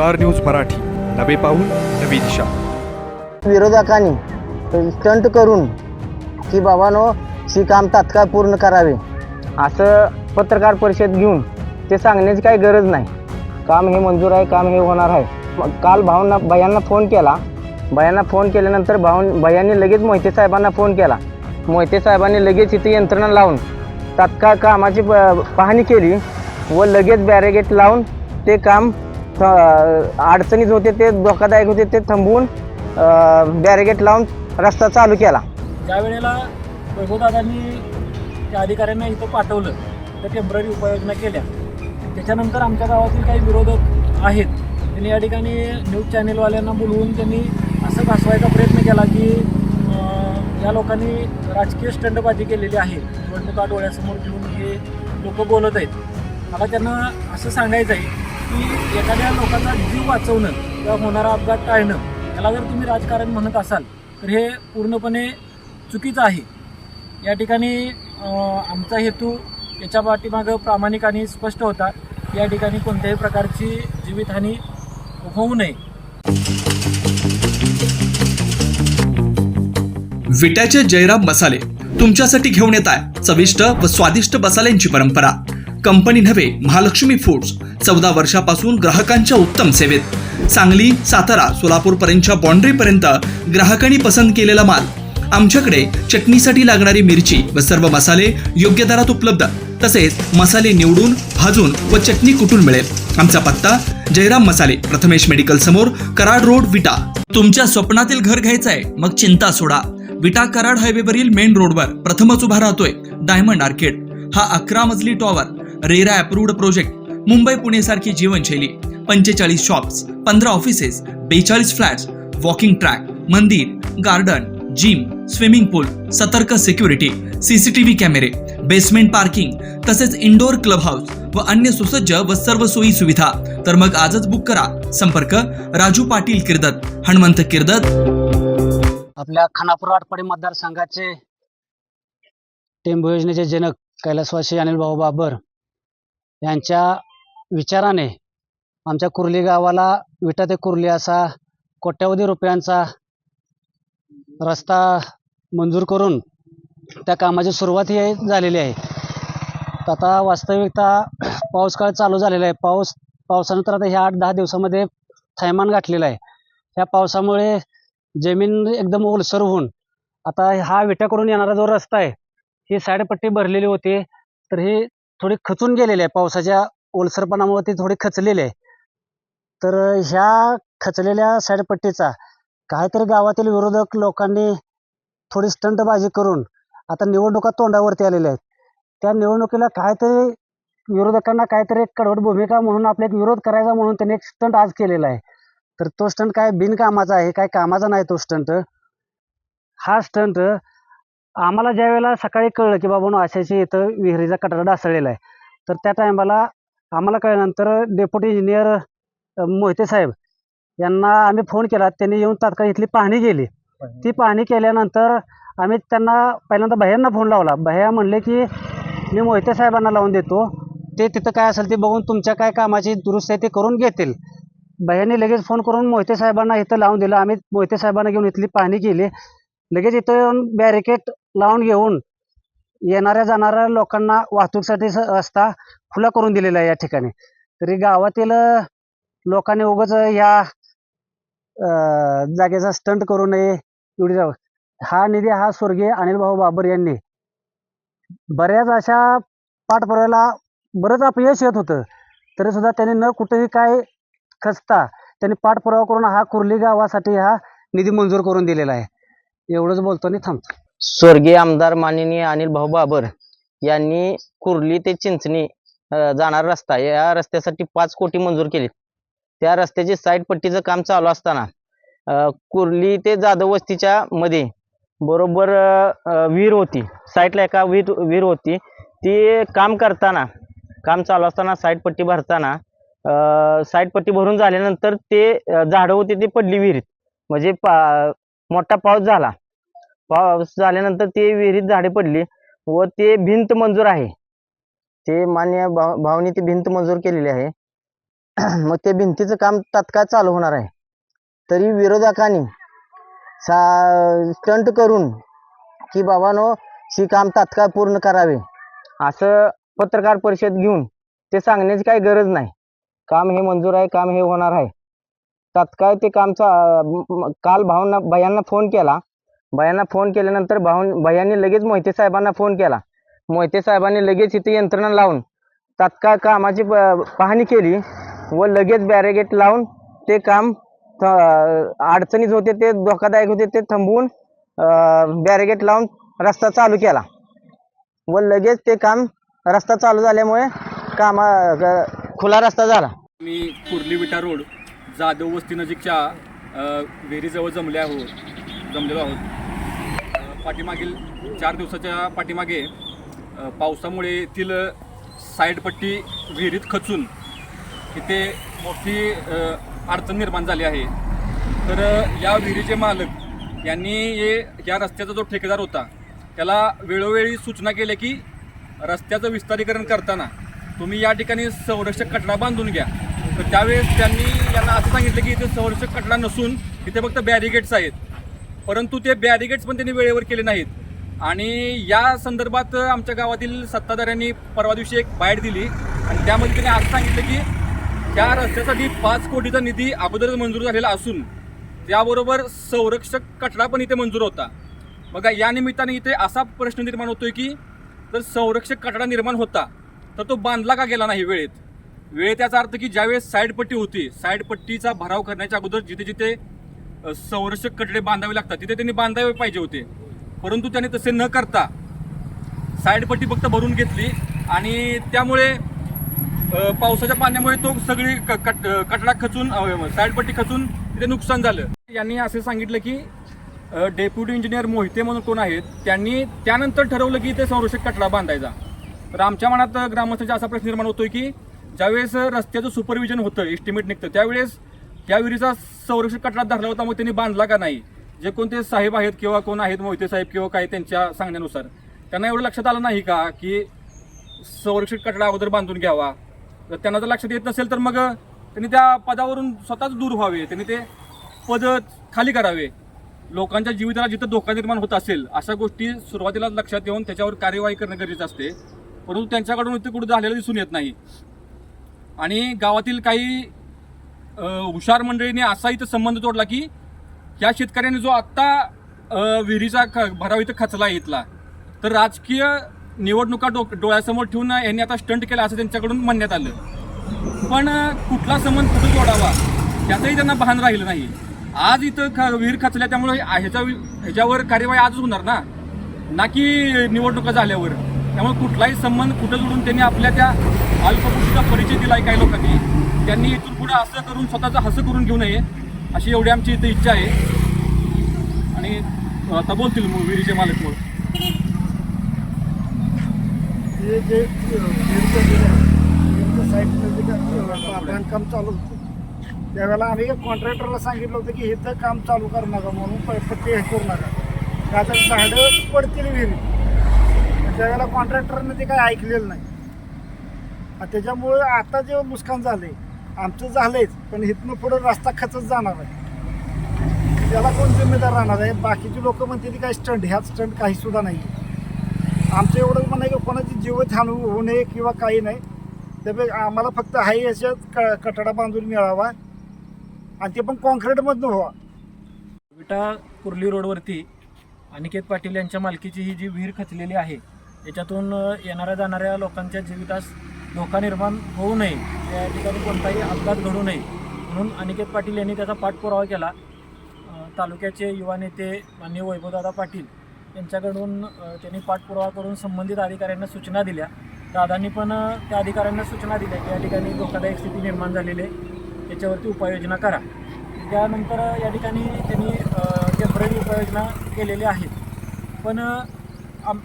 Star news Marathi. नवे पाऊल नवी दिशा. विरोधकांनी स्टंट करून की बाबानो ही काम तात्काळ पूर्ण करावे. असं पत्रकार परिषद घेऊन ते सांगण्याची काही गरज नाही. काम हे मंजूर आहे काम हे होणार आहे. मग काल भाऊंना भयांना फोन केला. भयांना फोन केल्यानंतर भाऊ भयांनी लगेच मोहिते साहेबांना फोन केला. मोहिते साहेबांनी लगेच इथे यंत्रणा लावून तात्काळ कामाची प- पाहणी केली व लगेच बॅरिगेट लावून ते काम अडचणीत होते ते धोकादायक होते ते थांबवून बॅरिगेट लावून रस्ता चालू केला. ज्यावेळेला प्रभूदादांनी त्या अधिकाऱ्यांना इथं पाठवलं तर टेंपररी उपाययोजना केल्या. त्याच्यानंतर आमच्या गावातील काही विरोधक आहेत त्यांनी या ठिकाणी न्यूज चॅनेलवाल्यांना बोलवून त्यांनी असं भासवायचा प्रयत्न केला की या लोकांनी राजकीय स्टंडबाजी केलेली आहे. निवडणुका डोळ्यासमोर घेऊन हे लोक बोलत आहेत. मला त्यांना असं सांगायचं आहे की एखाद्या लोकांचा जीव वाचवणं किंवा होणारा अपघात टाळणं याला जर तुम्ही राजकारण म्हणत असाल तर हे पूर्णपणे चुकीचं आहे. या ठिकाणी आमचा हेतू याच्या पाठीमागं प्रामाणिक आणि स्पष्ट होता. या ठिकाणी कोणत्याही प्रकारची जीवितहानी होऊ नये. विट्याचे जयराम मसाले तुमच्यासाठी घेऊन येत आहे चविष्ट व स्वादिष्ट मसाल्यांची परंपरा. कंपनी नव्हे महालक्ष्मी फूड्स. चौदा वर्षापासून ग्राहकांच्या उत्तम सेवेत. सांगली सातारा सोलापूर पर्यंतच्या बाँड्री पर्यंत ग्राहकांनी पसंत केलेला माल. आमच्याकडे चटणीसाठी लागणारी मिरची व सर्व मसाले योग्य दरात उपलब्ध. तसेच मसाले निवडून भाजून व चटणी कुटून मिळेल. आमचा पत्ता जयराम मसाले प्रथमेश मेडिकल समोर कराड रोड विटा. तुमच्या स्वप्नातील घर घ्यायचं आहे मग चिंता सोडा. विटा कराड हायवेवरील मेन रोडवर प्रथमच उभा राहतोय डायमंड आर्केड. हा अकरा मजली tower. RERA approved project Mumbai Pune सारखी जीवनशैली पंचेचाळीस शॉप्स पंधरा ऑफिसेस बेचाळीस फ्लॅट्स वॉकिंग ट्रॅक मंदिर गार्डन जिम स्विमिंग पूल सतर्क सिक्युरिटी सीसीटीव्ही कॅमेरे बेसमेंट पार्किंग तसेच इंडोर क्लब हाऊस व अन्य सुसज्ज व सर्व सोयी सुविधा. तर मग आजच बुक करा. संपर्क राजू पाटील किर्दत हनुमंत किर्दत. आपल्या खानापूर आटपाडी मतदारसंघाचे टेंबू योजनेचे जनक कैलासवासी अनिल भाऊ बाबर यांच्या विचाराने आमच्या कुर्ली गावाला विटा ते कुर्ली असा कोट्यावधी रुपयांचा रस्ता मंजूर करून त्या कामाची सुरुवात ही झालेली आहे. आता वास्तविकता पाऊस काळ चालू झालेला आहे. पाऊस पावसानंतर आता ह्या आठ दहा दिवसामध्ये थैमान गाठलेलं आहे. ह्या पावसामुळे जमीन एकदम ओलसर होऊन आता हा विट्याकडून येणारा जो रस्ता आहे ही साईडपट्टी भरलेली होती. तर ही थोडी खचून गेलेली आहे. पावसाच्या ओलसरपणामुळे ते थोडे खचलेले आहे. तर ह्या खचलेल्या साईडपट्टीचा काहीतरी गावातील विरोधक लोकांनी थोडी स्टंटबाजी करून आता निवडणुका तोंडावरती आलेल्या आहेत. त्या निवडणुकीला काहीतरी विरोधकांना काहीतरी एक कडवट भूमिका म्हणून आपल्या एक विरोध करायचा म्हणून त्यांनी एक स्टंट आज केलेला आहे. तर तो स्टंट काय बिनकामाचा आहे काय कामाचा नाही तो स्टंट हा स्टंट आम्हाला ज्या वेळेला सकाळी कळलं की बाबा अशाची इथं विहिरीचा कटडा ढासळलेला आहे तर त्या टायमाला आम्हाला कळल्यानंतर डेप्युटी इंजिनियर मोहिते साहेब यांना आम्ही फोन केला. त्यांनी येऊन तात्काळ इथली पाहणी केली. ती पाहणी केल्यानंतर आम्ही त्यांना पहिल्यांदा भैयांना फोन लावला. भैया म्हणले की मी मोहिते साहेबांना लावून देतो. ते तिथं काय असेल ते बघून तुमच्या काय कामाची दुरुस्ती आहे ते करून घेतील. भैयाने लगेच फोन करून मोहिते साहेबांना इथं लावून दिलं. आम्ही मोहिते साहेबांना घेऊन इथली पाहणी केली. लगेच इथं येऊन बॅरिकेड लावून घेऊन येणाऱ्या जाणाऱ्या लोकांना वाहतूकसाठी स- रस्ता खुला करून दिलेला आहे या ठिकाणी. तरी गावातील लोकांनी उगाच या जागेचा स्टंट करू नये एवढी जाऊ हा निधी हा स्वर्गीय अनिल भाऊ बाबर यांनी बऱ्याच अशा पाठपुराव्याला बरंच अपयश येत होतं. तरी सुद्धा त्यांनी न कुठेही काय खचता त्यांनी पाठपुरावा करून हा कुर्ली गावासाठी हा निधी मंजूर करून दिलेला आहे. एवढंच बोलतो आणि थांबतो. स्वर्गीय आमदार माननीय अनिल भाऊ बाबर यांनी कुर्ली ते चिंचणी जाणारा रस्ता या रस्त्यासाठी पाच कोटी मंजूर केली त्या रस्त्याची साईड पट्टीचं काम चालू असताना कुर्ली ते जाधव वस्तीच्या मध्ये बरोबर विहीर होती. साईडला एका विहीर विहीर होती. ती काम करताना काम चालू असताना साईड पट्टी भरताना साईड पट्टी भरून झाल्यानंतर ते झाडं होती ती पडली विहिरीत. म्हणजे पा मोठा पाऊस झाला. पाऊस झाल्यानंतर ते विहिरीत झाडे पडली व ते भिंत मंजूर आहे. ते मान्य भाव भावनी ती भिंत मंजूर केलेली आहे. मग ते भिंतीचं काम तात्काळ चालू होणार आहे. तरी विरोधकांनी सा स्टंट करून की बाबानो ही काम तात्काळ पूर्ण करावे. असं पत्रकार परिषद घेऊन ते सांगण्याची काही गरज नाही. काम हे मंजूर आहे काम हे होणार आहे. तात्काळ ते कामचा काल भाऊंना भयांना फोन केला. भयांना फोन केल्यानंतर भाऊ भयांनी लगेच मोहिते साहेबांना फोन केला. मोहिते साहेबांनी लगेच इथे यंत्रणा लावून तात्काळ कामाची प- पाहणी केली व लगेच बॅरिगेट लावून ते काम थ- अडचणीत होते ते धोकादायक होते ते थांबवून बॅरिगेट लावून रस्ता चालू केला. व लगेच ते काम रस्ता चालू झाल्यामुळे कामा खुला रस्ता झाला. मी कुर्ली विटा रोड जाधव वस्ती नजीकच्या विहिरीजवळ जमले आहोत जमलेलो आहोत. पाठीमागील चार दिवसाच्या पाठीमागे पावसामुळे येथील साईडपट्टी विहिरीत खचून इथे मोठी अडचण निर्माण झाली आहे. तर या विहिरीचे मालक यांनी हे या रस्त्याचा जो ठेकेदार होता त्याला वेळोवेळी सूचना केल्या की रस्त्याचं विस्तारीकरण करताना तुम्ही या ठिकाणी संरक्षक कटडा बांधून घ्या. तर त्यावेळेस त्यांनी यांना असं सांगितलं की इथे संरक्षक कटडा नसून इथे फक्त बॅरिगेट्स आहेत. परंतु ते बॅरिगेट्स पण त्यांनी वेळेवर केले नाहीत. आणि या संदर्भात आमच्या गावातील सत्ताधाऱ्यांनी परवा दिवशी एक बाईट दिली. आणि त्यामध्ये त्यांनी असं सांगितलं की त्या रस्त्यासाठी पाच कोटीचा निधी अगोदरच मंजूर झालेला असून त्याबरोबर संरक्षक कटडा पण इथे मंजूर होता. मग या निमित्ताने इथे असा प्रश्न निर्माण होतोय की जर संरक्षक कटडा निर्माण होता तर तो बांधला का गेला नाही वेळेत? वेळ याचा अर्थ की ज्यावेळेस साईडपट्टी होती साईडपट्टीचा भराव करण्याच्या अगोदर जिथे जिथे संरक्षक कटडे बांधावे लागतात तिथे त्यांनी बांधावे पाहिजे होते. परंतु त्यांनी तसे न करता साईड पट्टी फक्त भरून घेतली आणि त्यामुळे पावसाच्या पाण्यामुळे तो सगळी कट कटडा खचून साईडपट्टी खचून तिथे नुकसान झालं. यांनी असे सांगितलं की डेप्युटी इंजिनियर मोहिते म्हणून कोण आहेत त्यांनी त्यानंतर ठरवलं की ते संरक्षक कटडा बांधायचा. तर आमच्या मनात ग्रामस्थांचा असा प्रश्न निर्माण होतोय की ज्यावेळेस रस्त्याचं सुपरविजन होतं एस्टिमेट निघतं त्यावेळेस त्या विहिरीचा संरक्षण कटला धरला होता मग त्यांनी बांधला का नाही? जे कोणते साहेब आहेत किंवा कोण आहेत मोहिते साहेब किंवा काय त्यांच्या सांगण्यानुसार. त्यांना एवढं लक्षात आलं नाही का की संरक्षित कटडा अगोदर बांधून घ्यावा? तर त्यांना जर लक्षात येत नसेल तर मग त्यांनी त्या पदावरून स्वतःच दूर व्हावे. त्यांनी ते पद खाली करावे. लोकांच्या जीविताला जिथं धोका निर्माण होत असेल अशा गोष्टी सुरुवातीला लक्षात येऊन त्याच्यावर कार्यवाही करणं गरजेचं असते. परंतु त्यांच्याकडून इथे कुठं झालेलं दिसून येत नाही. आणि गावातील काही हुशार मंडळीने असा इथं संबंध तोडला की या शेतकऱ्याने जो आत्ता विहिरीचा ख भराव इथं खचला आहे इथला तर राजकीय निवडणुका डो डोळ्यासमोर ठेवून यांनी आता स्टंट केला असं त्यांच्याकडून म्हणण्यात आलं. पण कुठला संबंध कुठं जोडावा त्याचंही त्यांना भान राहिलं नाही. आज इथं ख विहीर खचल्या त्यामुळे ह्याच्या ह्याच्यावर कार्यवाही आजच होणार ना? ना की निवडणुका झाल्यावर? त्यामुळे कुठलाही संबंध कुठं जोडून त्यांनी आपल्या त्या अल्पपुष्टीचा परिचय दिलाय काही लोकांनी त्यांनी इथून पुढे असं करून स्वतःचं हसं करून घेऊ नये अशी एवढी आमची इथं इच्छा आहे. आणि आता बोलतील मग विहिरीचे मालक मग हे जे बांधकाम चालू होतं त्यावेळेला आम्ही कॉन्ट्रॅक्टरला सांगितलं होतं की इथं काम चालू करू नका म्हणून प- हे करू नका. का तर झाडं पडतील विहिरी त्यावेळेला कॉन्ट्रॅक्टरने ते काही ऐकलेलं नाही. आणि त्याच्यामुळे आता जे नुकसान झाले आमचं झालंयच पण इथनं पुढं रस्ता खचत जाणार आहे. त्याला कोण जिम्मेदार राहणार आहे? बाकीची लोक म्हणते ती काय स्टंट ह्यात स्टंट काही सुद्धा नाही आमचं एवढंच म्हणणं आहे की कोणाची जीवतहान होऊ नये किंवा काही नाही. त्यापेक्षा आम्हाला फक्त हाय याच्यात क कठडा बांधून मिळावा आणि ते पण कॉन्क्रीटमधनं व्हावा. विटा कुर्ली रोडवरती अनिकेत पाटील यांच्या मालकीची ही जी विहीर खचलेली आहे याच्यातून येणाऱ्या जाणाऱ्या लोकांच्या जीवितास धोका निर्माण होऊ नये. या ठिकाणी कोणताही अपघात घडू नये. म्हणून अनिकेत पाटील यांनी त्याचा पाठपुरावा केला. तालुक्याचे युवा नेते माननीय वैभवदादा पाटील यांच्याकडून त्यांनी पाठपुरावा करून संबंधित अधिकाऱ्यांना सूचना दिल्या. दादांनी पण त्या अधिकाऱ्यांना सूचना दिल्या की या ठिकाणी धोकादायक स्थिती निर्माण झालेली आहे. याच्यावरती उपाययोजना करा. त्यानंतर या ठिकाणी त्यांनी टेंपररी उपाययोजना केलेल्या आहेत. पण आम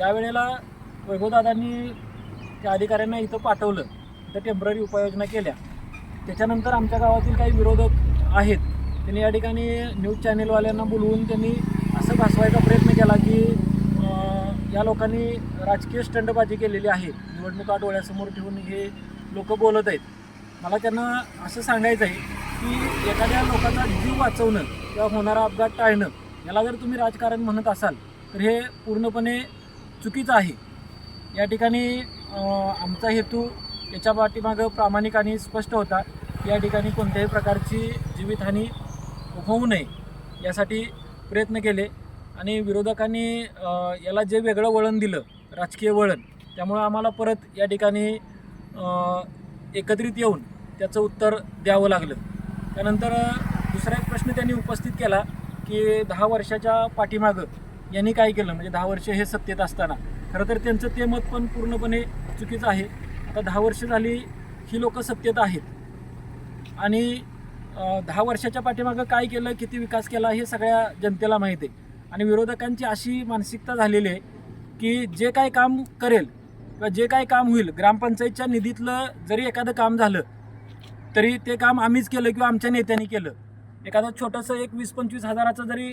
ज्या वेळेला वैभवदादांनी त्या अधिकाऱ्यांना इथं पाठवलं तर टेंपररी उपाययोजना केल्या त्याच्यानंतर आमच्या गावातील काही विरोधक आहेत त्यांनी या ठिकाणी न्यूज चॅनेलवाल्यांना बोलवून त्यांनी असं भासवायचा प्रयत्न केला की या लोकांनी राजकीय स्टंडबाजी केलेली आहे निवडणुका डोळ्यासमोर ठेवून हे लोक बोलत आहेत. मला त्यांना असं सांगायचं आहे की एखाद्या लोकांचा जीव वाचवणं किंवा होणारा अपघात टाळणं याला जर तुम्ही राजकारण म्हणत असाल तर हे पूर्णपणे चुकीचं आहे. या ठिकाणी आमचा हेतू याच्या पाठीमागं प्रामाणिक आणि स्पष्ट होता या ठिकाणी कोणत्याही प्रकारची जीवितहानी होऊ नये यासाठी प्रयत्न केले आणि विरोधकांनी याला जे वेगळं वळण दिलं राजकीय वळण त्यामुळं आम्हाला परत या ठिकाणी एकत्रित येऊन त्याचं उत्तर द्यावं लागलं. त्यानंतर दुसरा एक प्रश्न त्यांनी उपस्थित केला की दहा वर्षाच्या पाठीमागं यांनी काय केलं? म्हणजे दहा वर्ष हे सत्तेत असताना. खरं तर त्यांचं ते मत पण पूर्णपणे चुकीचं आहे. आता दहा वर्ष झाली ही लोक सत्तेत आहेत. आणि दहा वर्षाच्या पाठीमागं काय केलं किती विकास केला हे सगळ्या जनतेला माहीत आहे. आणि विरोधकांची अशी मानसिकता झालेली आहे की जे काय काम करेल किंवा जे काय काम होईल ग्रामपंचायतच्या निधीतलं जरी एखादं काम झालं तरी ते काम आम्हीच केलं किंवा आमच्या नेत्यांनी केलं. एखादं छोटंसं एक वीस पंचवीस हजाराचं जरी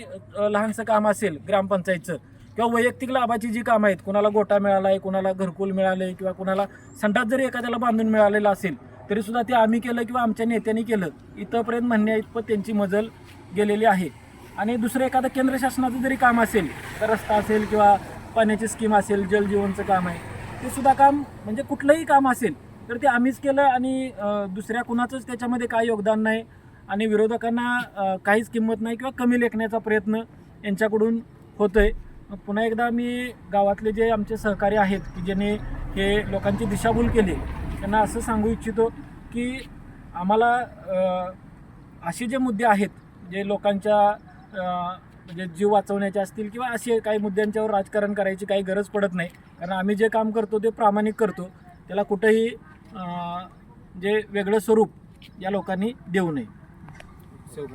लहानसं काम असेल ग्रामपंचायतचं किंवा वैयक्तिक लाभाची जी कामं आहेत कोणाला गोटा मिळाला आहे कोणाला घरकुल मिळालं आहे किंवा कोणाला संडास जरी एखाद्याला बांधून मिळालेलं असेल तरीसुद्धा ते आम्ही केलं किंवा आमच्या नेत्यांनी केलं. इथंपर्यंत म्हणण्या इतपत त्यांची मजल गेलेली आहे. आणि दुसरं एखादं केंद्र शासनाचं जरी काम असेल तर रस्ता असेल किंवा पाण्याची स्कीम असेल जलजीवनचं काम आहे ते सुद्धा काम म्हणजे कुठलंही काम असेल तर ते आम्हीच केलं आणि दुसऱ्या कुणाचंच त्याच्यामध्ये काय योगदान नाही. आणि विरोधकांना काहीच किंमत नाही किंवा कमी लेखण्याचा प्रयत्न यांच्याकडून होतो आहे पुन्हा एकदा मी गावातले जे आमचे सहकारी आहेत की ज्याने हे लोकांची दिशाभूल केली त्यांना असं सांगू इच्छितो की आम्हाला असे जे मुद्दे आहेत जे लोकांच्या म्हणजे जीव वाचवण्याचे असतील किंवा असे काही मुद्द्यांच्यावर राजकारण करायची काही गरज पडत नाही कारण आम्ही जे काम करतो ते प्रामाणिक करतो त्याला कुठंही जे वेगळं स्वरूप या लोकांनी देऊ नये.